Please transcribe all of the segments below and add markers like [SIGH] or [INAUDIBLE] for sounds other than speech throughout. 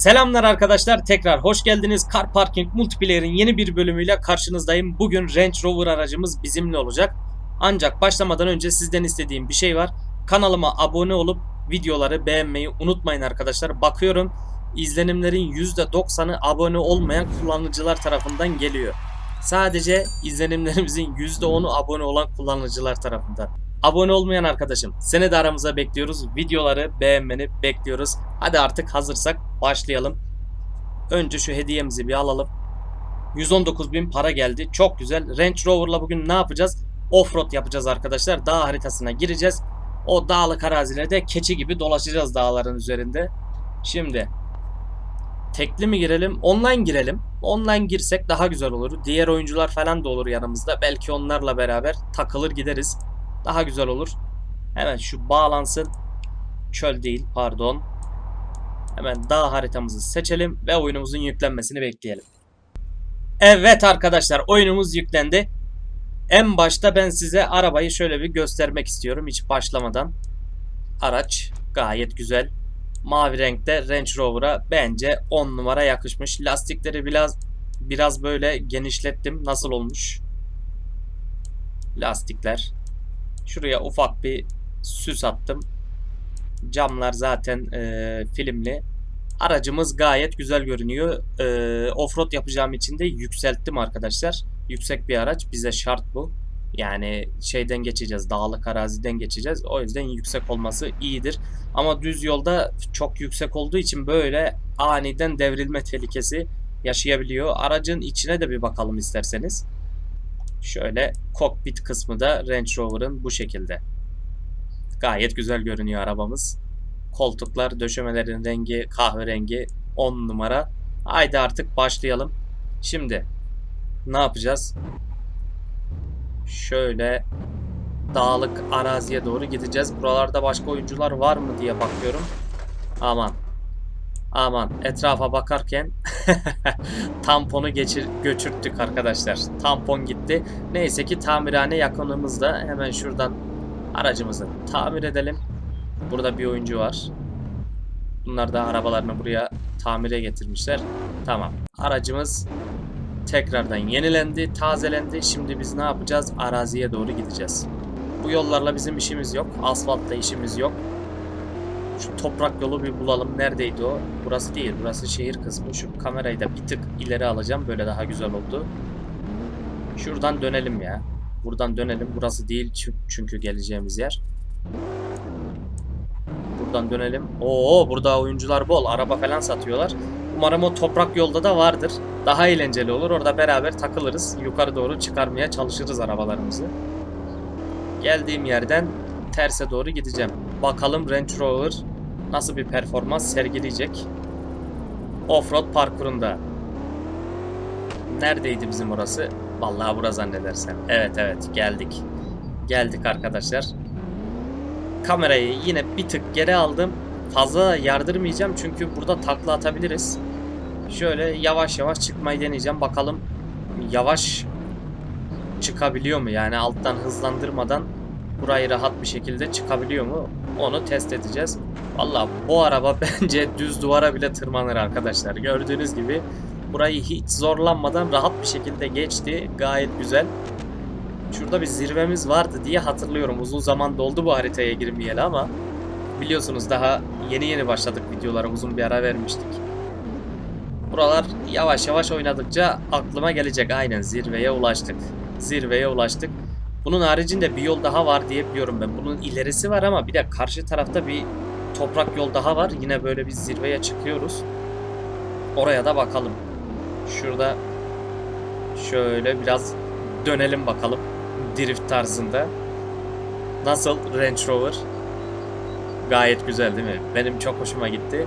Selamlar arkadaşlar tekrar hoş geldiniz. Car Parking Multiplayer'in yeni bir bölümüyle karşınızdayım. Bugün Range Rover aracımız bizimle olacak. Ancak başlamadan önce sizden istediğim bir şey var. Kanalıma abone olup videoları beğenmeyi unutmayın arkadaşlar. Bakıyorum izlenimlerin %90'ı abone olmayan kullanıcılar tarafından geliyor. Sadece izlenimlerimizin %10'u abone olan kullanıcılar tarafından. Abone olmayan arkadaşım seni de aramıza bekliyoruz. Videoları beğenmeni bekliyoruz. Hadi artık hazırsak başlayalım. Önce şu hediyemizi bir alalım. 119 bin para geldi. Çok güzel. Range Rover'la bugün ne yapacağız? Offroad yapacağız arkadaşlar. Dağ haritasına gireceğiz. O dağlık arazilerde keçi gibi dolaşacağız dağların üzerinde. Şimdi tekli mi girelim? Online girelim. Online girsek daha güzel olur. Diğer oyuncular falan da olur yanımızda. Belki onlarla beraber takılır gideriz. Daha güzel olur. Hemen şu bağlansın. Çöl değil pardon. Hemen dağ haritamızı seçelim ve oyunumuzun yüklenmesini bekleyelim. Evet arkadaşlar oyunumuz yüklendi. En başta ben size arabayı şöyle bir göstermek istiyorum hiç başlamadan. Araç gayet güzel. Mavi renkte Range Rover'a bence 10 numara yakışmış. Lastikleri biraz biraz böyle genişlettim. Nasıl olmuş? Lastikler. Şuraya ufak bir süs attım. Camlar zaten e, filmli. Aracımız gayet güzel görünüyor. E, Offroad yapacağım için de yükselttim arkadaşlar. Yüksek bir araç. Bize şart bu. Yani şeyden geçeceğiz. Dağlık araziden geçeceğiz. O yüzden yüksek olması iyidir. Ama düz yolda çok yüksek olduğu için böyle aniden devrilme tehlikesi yaşayabiliyor. Aracın içine de bir bakalım isterseniz. Şöyle kokpit kısmı da Range Rover'ın bu şekilde. Gayet güzel görünüyor arabamız. Koltuklar, döşemelerin rengi kahverengi 10 numara. Haydi artık başlayalım. Şimdi ne yapacağız? Şöyle dağlık araziye doğru gideceğiz. Buralarda başka oyuncular var mı diye bakıyorum. Aman. Aman etrafa bakarken [LAUGHS] tamponu geçir göçürttük arkadaşlar. Tampon gitti. Neyse ki tamirhane yakınımızda. Hemen şuradan aracımızı tamir edelim. Burada bir oyuncu var. Bunlar da arabalarını buraya tamire getirmişler. Tamam. Aracımız tekrardan yenilendi, tazelendi. Şimdi biz ne yapacağız? Araziye doğru gideceğiz. Bu yollarla bizim işimiz yok. Asfaltta işimiz yok. Şu toprak yolu bir bulalım. Neredeydi o? Burası değil. Burası şehir kısmı. Şu kamerayı da bir tık ileri alacağım. Böyle daha güzel oldu. Şuradan dönelim ya. Buradan dönelim. Burası değil çü- çünkü geleceğimiz yer. Buradan dönelim. Oo burada oyuncular bol. Araba falan satıyorlar. Umarım o toprak yolda da vardır. Daha eğlenceli olur. Orada beraber takılırız. Yukarı doğru çıkarmaya çalışırız arabalarımızı. Geldiğim yerden terse doğru gideceğim. Bakalım Range Rover nasıl bir performans sergileyecek. Offroad parkurunda. Neredeydi bizim orası? Vallahi bura zannedersem. Evet evet geldik. Geldik arkadaşlar. Kamerayı yine bir tık geri aldım. Fazla yardırmayacağım çünkü burada takla atabiliriz. Şöyle yavaş yavaş çıkmayı deneyeceğim. Bakalım yavaş çıkabiliyor mu? Yani alttan hızlandırmadan burayı rahat bir şekilde çıkabiliyor mu? Onu test edeceğiz. Valla bu araba [LAUGHS] bence düz duvara bile tırmanır arkadaşlar. Gördüğünüz gibi burayı hiç zorlanmadan rahat bir şekilde geçti. Gayet güzel. Şurada bir zirvemiz vardı diye hatırlıyorum. Uzun zaman doldu bu haritaya girmeyeli ama biliyorsunuz daha yeni yeni başladık videolara. Uzun bir ara vermiştik. Buralar yavaş yavaş oynadıkça aklıma gelecek. Aynen zirveye ulaştık. Zirveye ulaştık. Bunun haricinde bir yol daha var diye biliyorum ben. Bunun ilerisi var ama bir de karşı tarafta bir toprak yol daha var. Yine böyle bir zirveye çıkıyoruz. Oraya da bakalım. Şurada şöyle biraz dönelim bakalım. Drift tarzında. Nasıl Range Rover? Gayet güzel değil mi? Benim çok hoşuma gitti.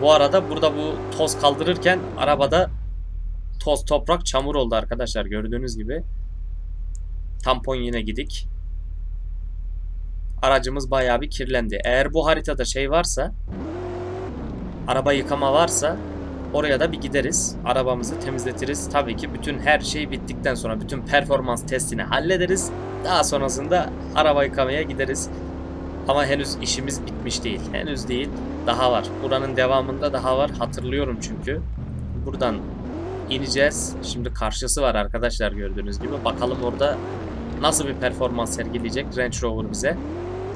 Bu arada burada bu toz kaldırırken arabada toz, toprak, çamur oldu arkadaşlar gördüğünüz gibi. Tampon yine gidik. Aracımız bayağı bir kirlendi. Eğer bu haritada şey varsa araba yıkama varsa oraya da bir gideriz. Arabamızı temizletiriz. Tabii ki bütün her şey bittikten sonra bütün performans testini hallederiz. Daha sonrasında araba yıkamaya gideriz. Ama henüz işimiz bitmiş değil. Henüz değil. Daha var. Buranın devamında daha var. Hatırlıyorum çünkü. Buradan ineceğiz. Şimdi karşısı var arkadaşlar gördüğünüz gibi. Bakalım orada nasıl bir performans sergileyecek Range Rover bize.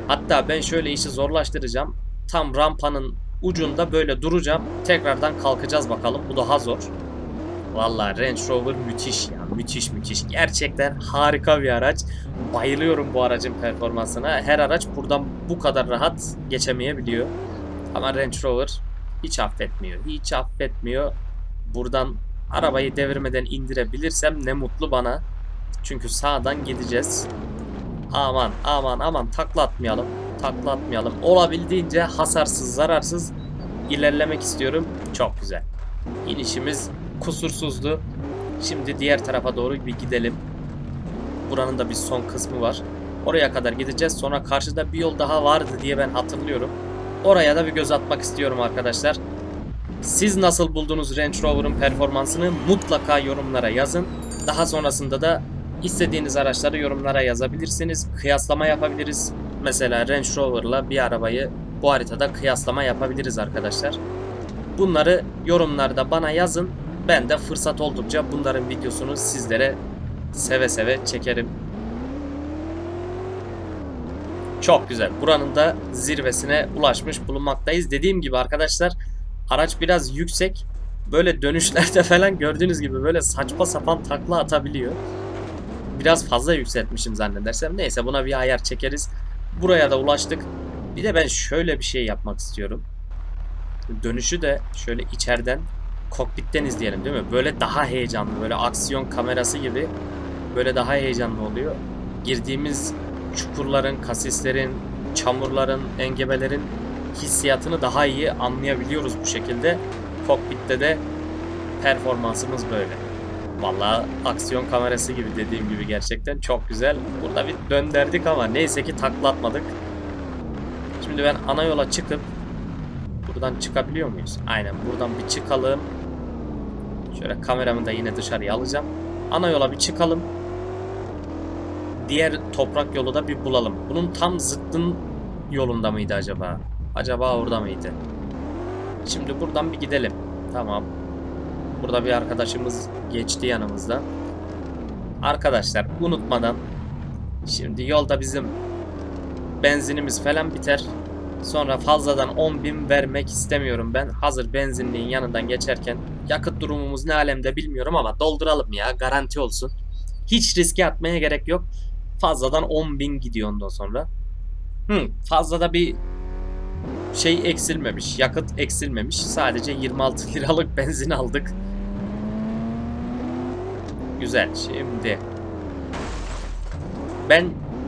Hatta ben şöyle işi zorlaştıracağım. Tam rampanın ucunda böyle duracağım. Tekrardan kalkacağız bakalım. Bu daha zor. Vallahi Range Rover müthiş ya. Müthiş müthiş. Gerçekten harika bir araç. Bayılıyorum bu aracın performansına. Her araç buradan bu kadar rahat geçemeyebiliyor. Ama Range Rover hiç affetmiyor. Hiç affetmiyor. Buradan arabayı devirmeden indirebilirsem ne mutlu bana. Çünkü sağdan gideceğiz. Aman aman aman takla atmayalım. Takla atmayalım. Olabildiğince hasarsız zararsız ilerlemek istiyorum. Çok güzel. İnişimiz kusursuzdu. Şimdi diğer tarafa doğru bir gidelim. Buranın da bir son kısmı var. Oraya kadar gideceğiz. Sonra karşıda bir yol daha vardı diye ben hatırlıyorum. Oraya da bir göz atmak istiyorum arkadaşlar. Siz nasıl buldunuz Range Rover'ın performansını mutlaka yorumlara yazın. Daha sonrasında da istediğiniz araçları yorumlara yazabilirsiniz. Kıyaslama yapabiliriz. Mesela Range Rover'la bir arabayı bu haritada kıyaslama yapabiliriz arkadaşlar. Bunları yorumlarda bana yazın. Ben de fırsat oldukça bunların videosunu sizlere seve seve çekerim. Çok güzel. Buranın da zirvesine ulaşmış bulunmaktayız. Dediğim gibi arkadaşlar araç biraz yüksek. Böyle dönüşlerde [LAUGHS] falan gördüğünüz gibi böyle saçma sapan takla atabiliyor. Biraz fazla yükseltmişim zannedersem. Neyse buna bir ayar çekeriz. Buraya da ulaştık. Bir de ben şöyle bir şey yapmak istiyorum. Dönüşü de şöyle içeriden kokpitten izleyelim değil mi? Böyle daha heyecanlı. Böyle aksiyon kamerası gibi böyle daha heyecanlı oluyor. Girdiğimiz çukurların, kasislerin, çamurların, engebelerin hissiyatını daha iyi anlayabiliyoruz bu şekilde. Kokpitte de performansımız böyle. Vallahi aksiyon kamerası gibi dediğim gibi gerçekten çok güzel. Burada bir dönderdik ama neyse ki taklatmadık. Şimdi ben ana yola çıkıp buradan çıkabiliyor muyuz? Aynen buradan bir çıkalım. Şöyle kameramı da yine dışarıya alacağım. Ana yola bir çıkalım. Diğer toprak yolu da bir bulalım. Bunun tam zıttın yolunda mıydı acaba? Acaba orada mıydı? Şimdi buradan bir gidelim. Tamam. Burada bir arkadaşımız geçti yanımızdan. Arkadaşlar unutmadan şimdi yolda bizim benzinimiz falan biter. Sonra fazladan 10.000 vermek istemiyorum ben. Hazır benzinliğin yanından geçerken yakıt durumumuz ne alemde bilmiyorum ama dolduralım ya garanti olsun. Hiç riske atmaya gerek yok. Fazladan 10.000 gidiyor ondan sonra. Hı, fazla da bir şey eksilmemiş. Yakıt eksilmemiş. Sadece 26 [LAUGHS] liralık benzin aldık. Güzel. Şimdi ben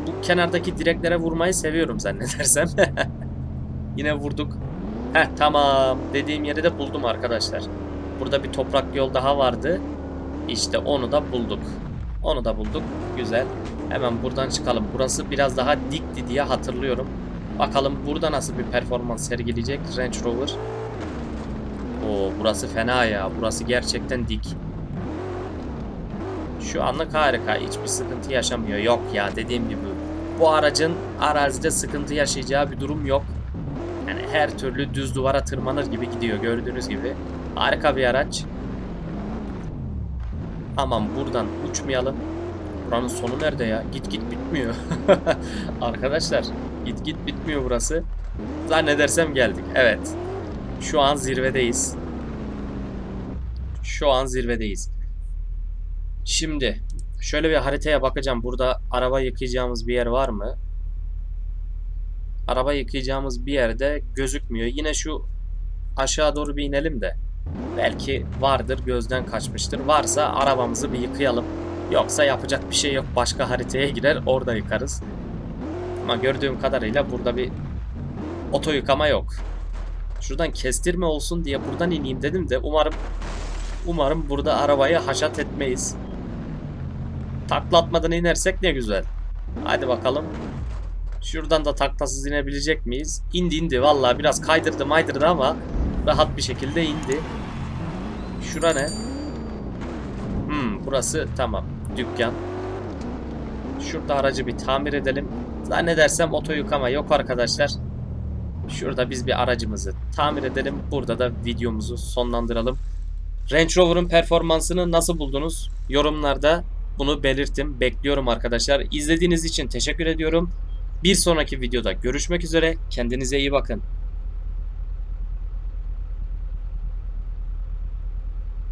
bu kenardaki direklere vurmayı seviyorum zannedersem. [LAUGHS] Yine vurduk. Heh tamam. Dediğim yeri de buldum arkadaşlar. Burada bir toprak yol daha vardı. İşte onu da bulduk. Onu da bulduk. Güzel. Hemen buradan çıkalım. Burası biraz daha dikti diye hatırlıyorum. Bakalım burada nasıl bir performans sergileyecek Range Rover. Oo burası fena ya. Burası gerçekten dik. Şu anlık harika. Hiçbir sıkıntı yaşamıyor. Yok ya dediğim gibi. Bu aracın arazide sıkıntı yaşayacağı bir durum yok. Yani her türlü düz duvara tırmanır gibi gidiyor gördüğünüz gibi. Harika bir araç. Aman buradan uçmayalım. Buranın sonu nerede ya? Git git bitmiyor. [LAUGHS] Arkadaşlar git git bitmiyor burası. Zannedersem geldik. Evet. Şu an zirvedeyiz. Şu an zirvedeyiz. Şimdi şöyle bir haritaya bakacağım. Burada araba yıkayacağımız bir yer var mı? Araba yıkayacağımız bir yerde gözükmüyor. Yine şu aşağı doğru bir inelim de. Belki vardır gözden kaçmıştır. Varsa arabamızı bir yıkayalım. Yoksa yapacak bir şey yok. Başka haritaya girer orada yıkarız. Ama gördüğüm kadarıyla burada bir oto yıkama yok. Şuradan kestirme olsun diye buradan ineyim dedim de umarım umarım burada arabayı haşat etmeyiz. Taklatmadan inersek ne güzel. Hadi bakalım. Şuradan da taklasız inebilecek miyiz? İndi indi vallahi biraz kaydırdı maydırdı ama rahat bir şekilde indi. Şura ne? Hmm, burası tamam. Dükkan. Şurada aracı bir tamir edelim. Zannedersem oto yıkama yok arkadaşlar. Şurada biz bir aracımızı tamir edelim. Burada da videomuzu sonlandıralım. Range Rover'ın performansını nasıl buldunuz? Yorumlarda bunu belirtin. Bekliyorum arkadaşlar. İzlediğiniz için teşekkür ediyorum. Bir sonraki videoda görüşmek üzere. Kendinize iyi bakın.